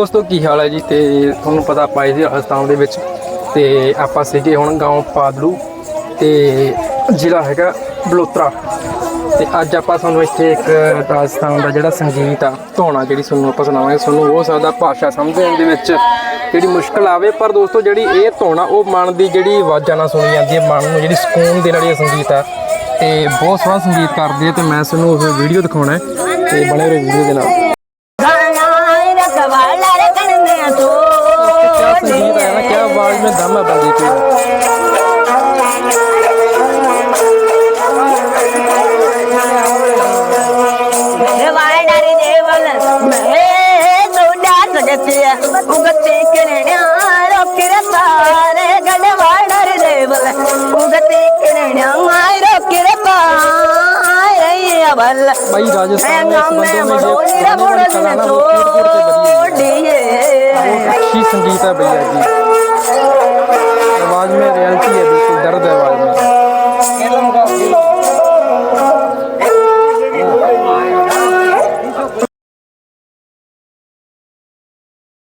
ਦੋਸਤੋ, ਕੀ ਹਾਲ ਹੈ ਜੀ? ਤੇ ਤੁਹਾਨੂੰ ਪਤਾ ਆਪਾਂ ਇਸ ਰਾਜਸਥਾਨ ਦੇ ਵਿੱਚ ਤੇ ਆਪਾਂ ਸੀਗੇ ਹੁਣ ਗਾਉਂ ਪਾਦਲੂ ਤੇ ਜ਼ਿਲ੍ਹਾ ਹੈਗਾ ਬਲੋਤਰਾ। ਤੇ ਅੱਜ ਆਪਾਂ ਤੁਹਾਨੂੰ ਇੱਥੇ ਇੱਕ ਰਾਜਸਥਾਨ ਦਾ ਜਿਹੜਾ ਸੰਗੀਤ ਆ, ਧੋਣਾ ਜਿਹੜੀ ਤੁਹਾਨੂੰ ਆਪਾਂ ਸੁਣਾਵਾਂਗੇ, ਤੁਹਾਨੂੰ ਹੋ ਸਕਦਾ ਭਾਸ਼ਾ ਸਮਝਣ ਦੇ ਵਿੱਚ ਜਿਹੜੀ ਮੁਸ਼ਕਲ ਆਵੇ, ਪਰ ਦੋਸਤੋ, ਜਿਹੜੀ ਇਹ ਧੋਣਾ ਉਹ ਮਨ ਦੀ ਜਿਹੜੀ ਆਵਾਜ਼ਾਂ ਨਾਲ ਸੁਣੀ ਜਾਂਦੀ ਹੈ, ਮਨ ਨੂੰ ਜਿਹੜੀ ਸਕੂਨ ਦੇਣ ਵਾਲੀ ਸੰਗੀਤ ਆ। ਤੇ ਬਹੁਤ ਸੋਹਣਾ ਸੰਗੀਤ ਕਰਦੇ ਆ ਤੇ ਮੈਂ ਤੁਹਾਨੂੰ ਉਹ ਵੀਡੀਓ ਦਿਖਾਉਣਾ ਹੈ ਤੇ ਬਣੇ ਰਹੋ ਵੀਡੀਓ ਦੇ ਨਾਲ। कूट के बनी है ਡੀਏ बहुत अच्छी संगीत है भैया जी Thank you.